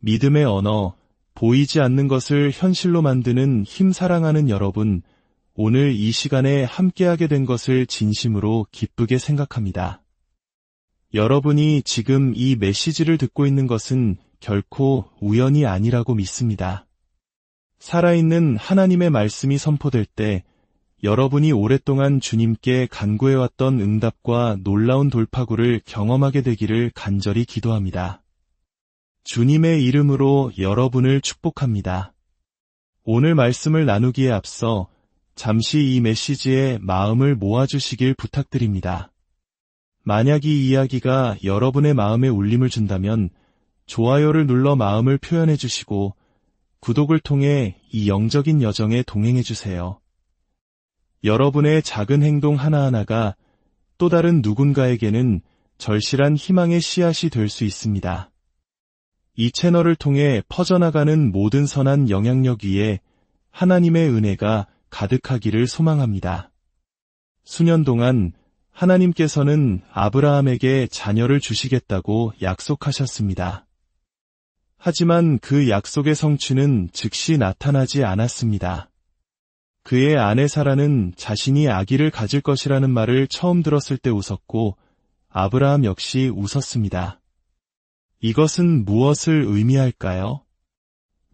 믿음의 언어, 보이지 않는 것을 현실로 만드는 힘 사랑하는 여러분, 오늘 이 시간에 함께하게 된 것을 진심으로 기쁘게 생각합니다. 여러분이 지금 이 메시지를 듣고 있는 것은 결코 우연이 아니라고 믿습니다. 살아있는 하나님의 말씀이 선포될 때 여러분이 오랫동안 주님께 간구해왔던 응답과 놀라운 돌파구를 경험하게 되기를 간절히 기도합니다. 주님의 이름으로 여러분을 축복합니다. 오늘 말씀을 나누기에 앞서 잠시 이 메시지에 마음을 모아주시길 부탁드립니다. 만약 이 이야기가 여러분의 마음에 울림을 준다면 좋아요를 눌러 마음을 표현해 주시고 구독을 통해 이 영적인 여정에 동행해 주세요. 여러분의 작은 행동 하나하나가 또 다른 누군가에게는 절실한 희망의 씨앗이 될 수 있습니다. 이 채널을 통해 퍼져나가는 모든 선한 영향력 위에 하나님의 은혜가 가득하기를 소망합니다. 수년 동안 하나님께서는 아브라함에게 자녀를 주시겠다고 약속하셨습니다. 하지만 그 약속의 성취는 즉시 나타나지 않았습니다. 그의 아내 사라는 자신이 아기를 가질 것이라는 말을 처음 들었을 때 웃었고 아브라함 역시 웃었습니다. 이것은 무엇을 의미할까요?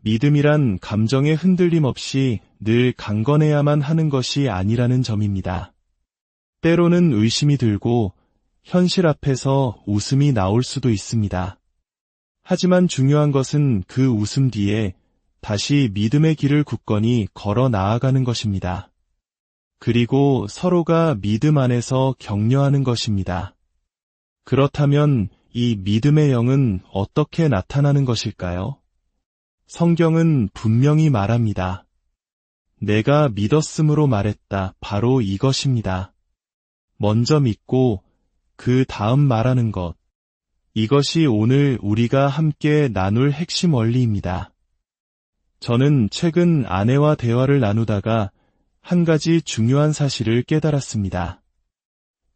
믿음이란 감정의 흔들림 없이 늘 강건해야만 하는 것이 아니라는 점입니다. 때로는 의심이 들고 현실 앞에서 웃음이 나올 수도 있습니다. 하지만 중요한 것은 그 웃음 뒤에 다시 믿음의 길을 굳건히 걸어 나아가는 것입니다. 그리고 서로가 믿음 안에서 격려하는 것입니다. 그렇다면 이 믿음의 영은 어떻게 나타나는 것일까요? 성경은 분명히 말합니다. 내가 믿었으므로 말했다. 바로 이것입니다. 먼저 믿고 그 다음 말하는 것. 이것이 오늘 우리가 함께 나눌 핵심 원리입니다. 저는 최근 아내와 대화를 나누다가 한 가지 중요한 사실을 깨달았습니다.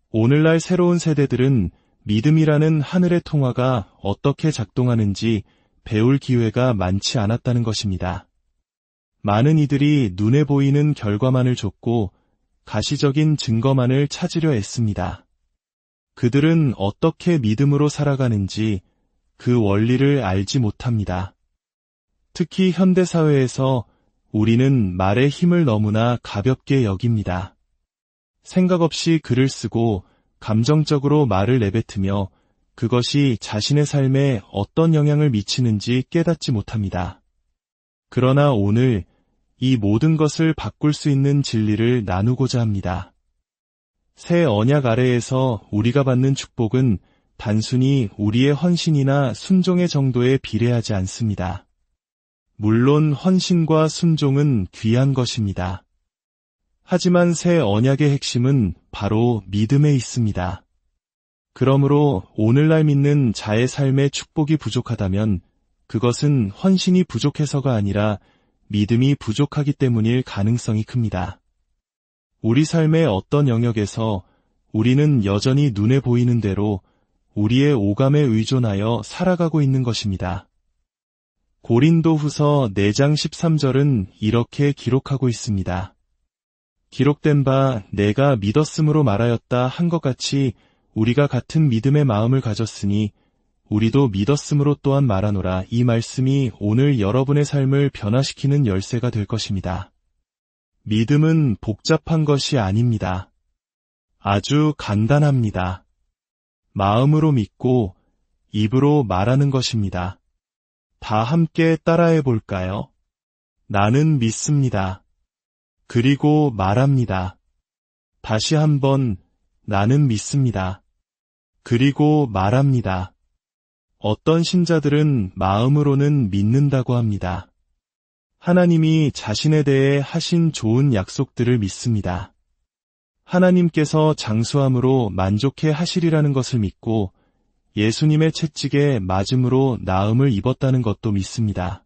오늘날 새로운 세대들은 믿음이라는 하늘의 통화가 어떻게 작동하는지 배울 기회가 많지 않았다는 것입니다. 많은 이들이 눈에 보이는 결과만을 줬고 가시적인 증거만을 찾으려 했습니다. 그들은 어떻게 믿음으로 살아가는지 그 원리를 알지 못합니다. 특히 현대사회에서 우리는 말의 힘을 너무나 가볍게 여깁니다. 생각 없이 글을 쓰고 감정적으로 말을 내뱉으며 그것이 자신의 삶에 어떤 영향을 미치는지 깨닫지 못합니다. 그러나 오늘 이 모든 것을 바꿀 수 있는 진리를 나누고자 합니다. 새 언약 아래에서 우리가 받는 축복은 단순히 우리의 헌신이나 순종의 정도에 비례하지 않습니다. 물론 헌신과 순종은 귀한 것입니다. 하지만 새 언약의 핵심은 바로 믿음에 있습니다. 그러므로 오늘날 믿는 자의 삶의 축복이 부족하다면 그것은 헌신이 부족해서가 아니라 믿음이 부족하기 때문일 가능성이 큽니다. 우리 삶의 어떤 영역에서 우리는 여전히 눈에 보이는 대로 우리의 오감에 의존하여 살아가고 있는 것입니다. 고린도 후서 4장 13절은 이렇게 기록하고 있습니다. 기록된 바 내가 믿었으므로 말하였다 한 것 같이 우리가 같은 믿음의 마음을 가졌으니 우리도 믿었으므로 또한 말하노라 이 말씀이 오늘 여러분의 삶을 변화시키는 열쇠가 될 것입니다. 믿음은 복잡한 것이 아닙니다. 아주 간단합니다. 마음으로 믿고 입으로 말하는 것입니다. 다 함께 따라해 볼까요? 나는 믿습니다. 그리고 말합니다. 다시 한번 나는 믿습니다. 그리고 말합니다. 어떤 신자들은 마음으로는 믿는다고 합니다. 하나님이 자신에 대해 하신 좋은 약속들을 믿습니다. 하나님께서 장수함으로 만족해 하시리라는 것을 믿고 예수님의 채찍에 맞음으로 나음을 입었다는 것도 믿습니다.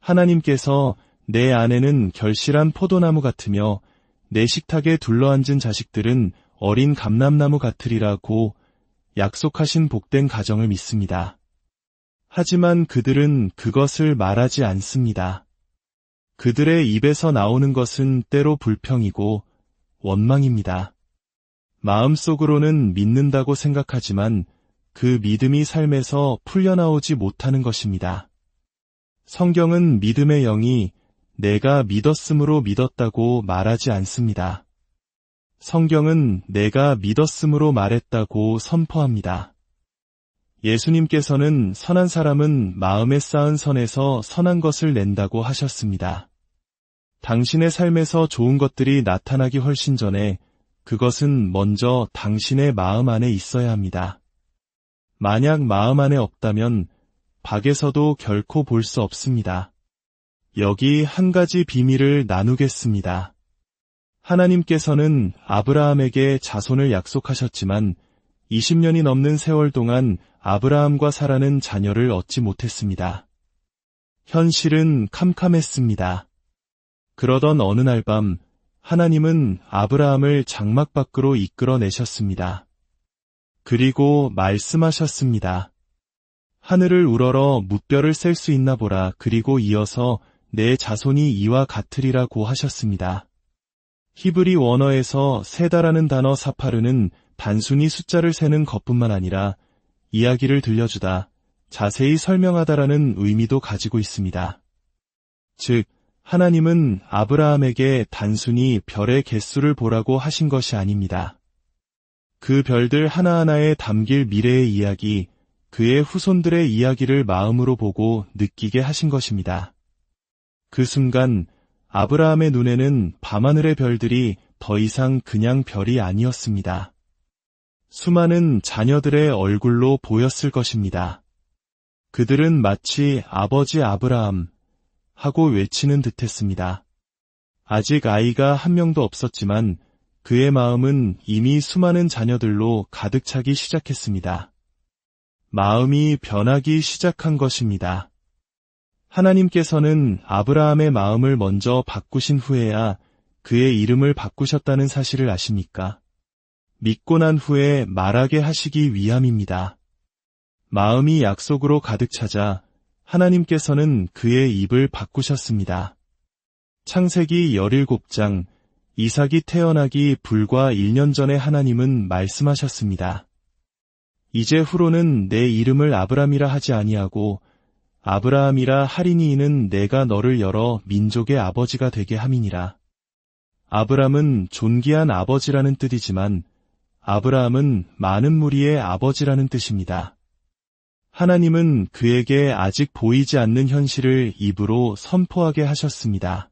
하나님께서 내 아내는 결실한 포도나무 같으며 내 식탁에 둘러앉은 자식들은 어린 감람나무 같으리라고 약속하신 복된 가정을 믿습니다. 하지만 그들은 그것을 말하지 않습니다. 그들의 입에서 나오는 것은 때로 불평이고 원망입니다. 마음속으로는 믿는다고 생각하지만 그 믿음이 삶에서 풀려나오지 못하는 것입니다. 성경은 믿음의 영이 내가 믿었으므로 믿었다고 말하지 않습니다. 성경은 내가 믿었으므로 말했다고 선포합니다. 예수님께서는 선한 사람은 마음에 쌓은 선에서 선한 것을 낸다고 하셨습니다. 당신의 삶에서 좋은 것들이 나타나기 훨씬 전에 그것은 먼저 당신의 마음 안에 있어야 합니다. 만약 마음 안에 없다면 밖에서도 결코 볼 수 없습니다. 여기 한 가지 비밀을 나누겠습니다. 하나님께서는 아브라함에게 자손을 약속하셨지만 20년이 넘는 세월 동안 아브라함과 사라는 자녀를 얻지 못했습니다. 현실은 캄캄했습니다. 그러던 어느 날 밤 하나님은 아브라함을 장막 밖으로 이끌어내셨습니다. 그리고 말씀하셨습니다. 하늘을 우러러 무뼈를 셀 수 있나 보라 그리고 이어서 내 자손이 이와 같으리라고 하셨습니다. 히브리 원어에서 세다라는 단어 사파르는 단순히 숫자를 세는 것뿐만 아니라 이야기를 들려주다, 자세히 설명하다라는 의미도 가지고 있습니다. 즉, 하나님은 아브라함에게 단순히 별의 개수를 보라고 하신 것이 아닙니다. 그 별들 하나하나에 담길 미래의 이야기, 그의 후손들의 이야기를 마음으로 보고 느끼게 하신 것입니다. 그 순간 아브라함의 눈에는 밤하늘의 별들이 더 이상 그냥 별이 아니었습니다. 수많은 자녀들의 얼굴로 보였을 것입니다. 그들은 마치 아버지 아브라함 하고 외치는 듯 했습니다. 아직 아이가 한 명도 없었지만 그의 마음은 이미 수많은 자녀들로 가득 차기 시작했습니다. 마음이 변하기 시작한 것입니다. 하나님께서는 아브라함의 마음을 먼저 바꾸신 후에야 그의 이름을 바꾸셨다는 사실을 아십니까? 믿고 난 후에 말하게 하시기 위함입니다. 마음이 약속으로 가득 차자 하나님께서는 그의 입을 바꾸셨습니다. 창세기 17장 이삭이 태어나기 불과 1년 전에 하나님은 말씀하셨습니다. 이제 후로는 내 이름을 아브람이라 하지 아니하고 아브라함이라 하리니 이는 내가 너를 열어 민족의 아버지가 되게 함이니라. 아브람은 존귀한 아버지라는 뜻이지만 아브라함은 많은 무리의 아버지라는 뜻입니다. 하나님은 그에게 아직 보이지 않는 현실을 입으로 선포하게 하셨습니다.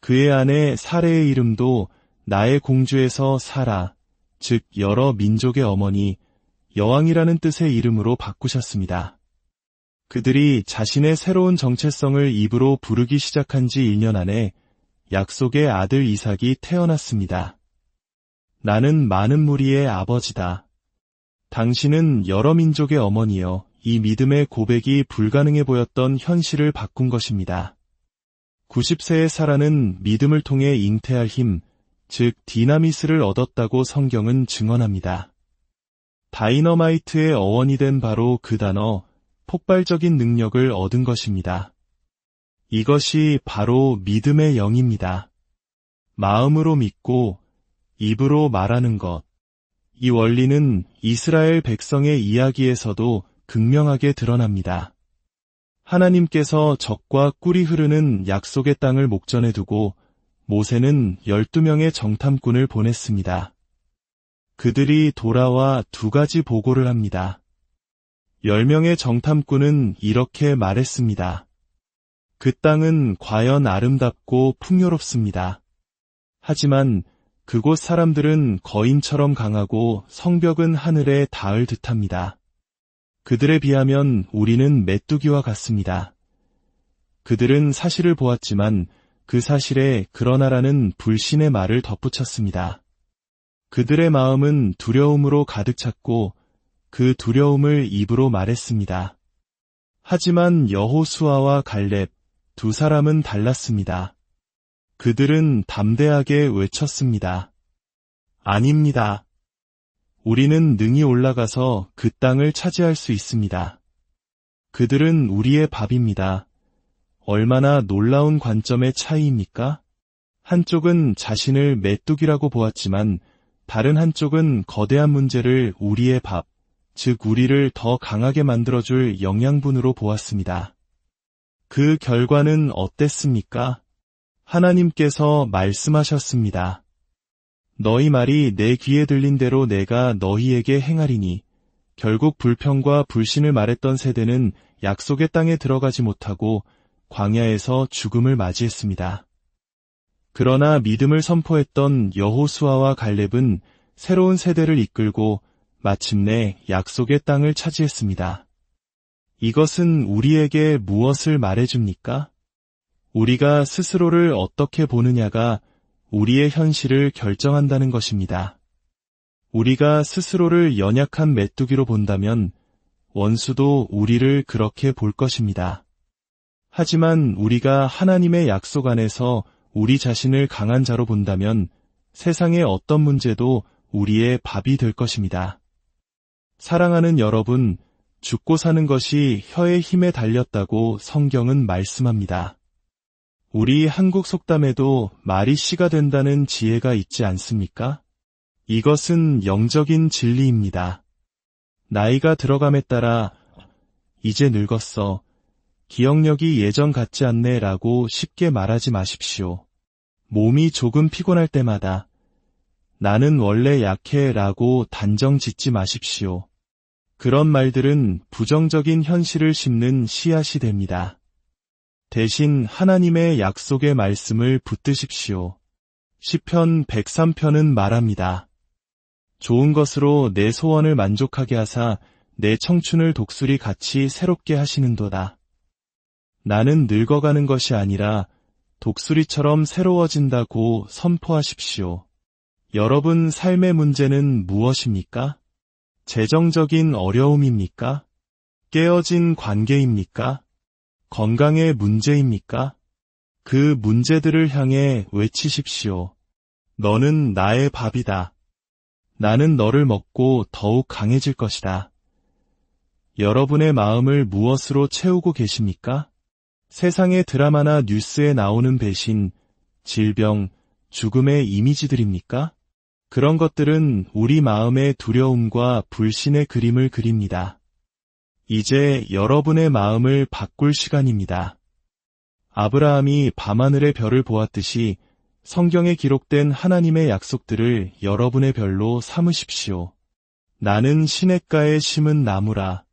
그의 아내 사례의 이름도 나의 공주에서 사라, 즉 여러 민족의 어머니, 여왕이라는 뜻의 이름으로 바꾸셨습니다. 그들이 자신의 새로운 정체성을 입으로 부르기 시작한 지 1년 안에 약속의 아들 이삭이 태어났습니다. 나는 많은 무리의 아버지다. 당신은 여러 민족의 어머니여 이 믿음의 고백이 불가능해 보였던 현실을 바꾼 것입니다. 90세의 사라는 믿음을 통해 잉태할 힘, 즉 디나미스를 얻었다고 성경은 증언합니다. 다이너마이트의 어원이 된 바로 그 단어, 폭발적인 능력을 얻은 것입니다. 이것이 바로 믿음의 영입니다. 마음으로 믿고 입으로 말하는 것. 이 원리는 이스라엘 백성의 이야기에서도 극명하게 드러납니다. 하나님께서 적과 꿀이 흐르는 약속의 땅을 목전에 두고 모세는 12명의 정탐꾼을 보냈습니다. 그들이 돌아와 두 가지 보고를 합니다. 10명의 정탐꾼은 이렇게 말했습니다. 그 땅은 과연 아름답고 풍요롭습니다. 하지만 그곳 사람들은 거인처럼 강하고 성벽은 하늘에 닿을 듯합니다. 그들에 비하면 우리는 메뚜기와 같습니다. 그들은 사실을 보았지만 그 사실에 그러나라는 불신의 말을 덧붙였습니다. 그들의 마음은 두려움으로 가득 찼고 그 두려움을 입으로 말했습니다. 하지만 여호수아와 갈렙 두 사람은 달랐습니다. 그들은 담대하게 외쳤습니다. 아닙니다. 우리는 능히 올라가서 그 땅을 차지할 수 있습니다. 그들은 우리의 밥입니다. 얼마나 놀라운 관점의 차이입니까? 한쪽은 자신을 메뚜기라고 보았지만 다른 한쪽은 거대한 문제를 우리의 밥, 즉 우리를 더 강하게 만들어줄 영양분으로 보았습니다. 그 결과는 어땠습니까? 하나님께서 말씀하셨습니다. 너희 말이 내 귀에 들린 대로 내가 너희에게 행하리니 결국 불평과 불신을 말했던 세대는 약속의 땅에 들어가지 못하고 광야에서 죽음을 맞이했습니다. 그러나 믿음을 선포했던 여호수아와 갈렙은 새로운 세대를 이끌고 마침내 약속의 땅을 차지했습니다. 이것은 우리에게 무엇을 말해줍니까? 우리가 스스로를 어떻게 보느냐가 우리의 현실을 결정한다는 것입니다. 우리가 스스로를 연약한 메뚜기로 본다면 원수도 우리를 그렇게 볼 것입니다. 하지만 우리가 하나님의 약속 안에서 우리 자신을 강한 자로 본다면 세상의 어떤 문제도 우리의 밥이 될 것입니다. 사랑하는 여러분, 죽고 사는 것이 혀의 힘에 달렸다고 성경은 말씀합니다. 우리 한국 속담에도 말이 씨가 된다는 지혜가 있지 않습니까? 이것은 영적인 진리입니다. 나이가 들어감에 따라 이제 늙었어. 기억력이 예전 같지 않네 라고 쉽게 말하지 마십시오. 몸이 조금 피곤할 때마다 나는 원래 약해 라고 단정 짓지 마십시오. 그런 말들은 부정적인 현실을 심는 씨앗이 됩니다. 대신 하나님의 약속의 말씀을 붙드십시오. 시편 103편은 말합니다. 좋은 것으로 내 소원을 만족하게 하사 내 청춘을 독수리 같이 새롭게 하시는도다. 나는 늙어가는 것이 아니라 독수리처럼 새로워진다고 선포하십시오. 여러분 삶의 문제는 무엇입니까? 재정적인 어려움입니까? 깨어진 관계입니까? 건강의 문제입니까? 그 문제들을 향해 외치십시오. 너는 나의 밥이다. 나는 너를 먹고 더욱 강해질 것이다. 여러분의 마음을 무엇으로 채우고 계십니까? 세상의 드라마나 뉴스에 나오는 배신, 질병, 죽음의 이미지들입니까? 그런 것들은 우리 마음의 두려움과 불신의 그림을 그립니다. 이제 여러분의 마음을 바꿀 시간입니다. 아브라함이 밤하늘의 별을 보았듯이 성경에 기록된 하나님의 약속들을 여러분의 별로 삼으십시오. 나는 시냇가에 심은 나무라.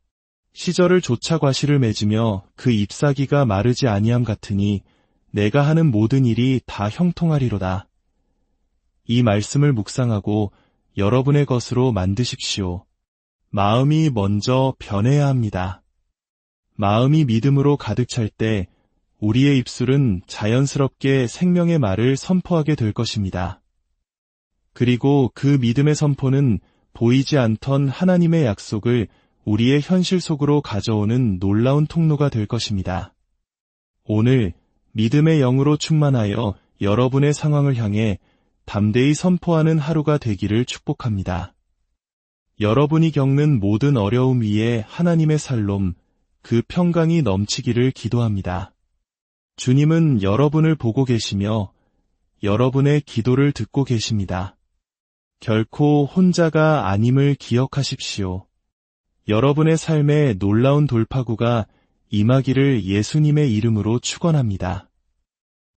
시절을 조차 과실을 맺으며 그 잎사귀가 마르지 아니함 같으니 내가 하는 모든 일이 다 형통하리로다. 이 말씀을 묵상하고 여러분의 것으로 만드십시오. 마음이 먼저 변해야 합니다. 마음이 믿음으로 가득 찰 때 우리의 입술은 자연스럽게 생명의 말을 선포하게 될 것입니다. 그리고 그 믿음의 선포는 보이지 않던 하나님의 약속을 우리의 현실 속으로 가져오는 놀라운 통로가 될 것입니다. 오늘 믿음의 영으로 충만하여 여러분의 상황을 향해 담대히 선포하는 하루가 되기를 축복합니다. 여러분이 겪는 모든 어려움 위에 하나님의 살롬, 그 평강이 넘치기를 기도합니다. 주님은 여러분을 보고 계시며 여러분의 기도를 듣고 계십니다. 결코 혼자가 아님을 기억하십시오. 여러분의 삶에 놀라운 돌파구가 임하기를 예수님의 이름으로 축원합니다.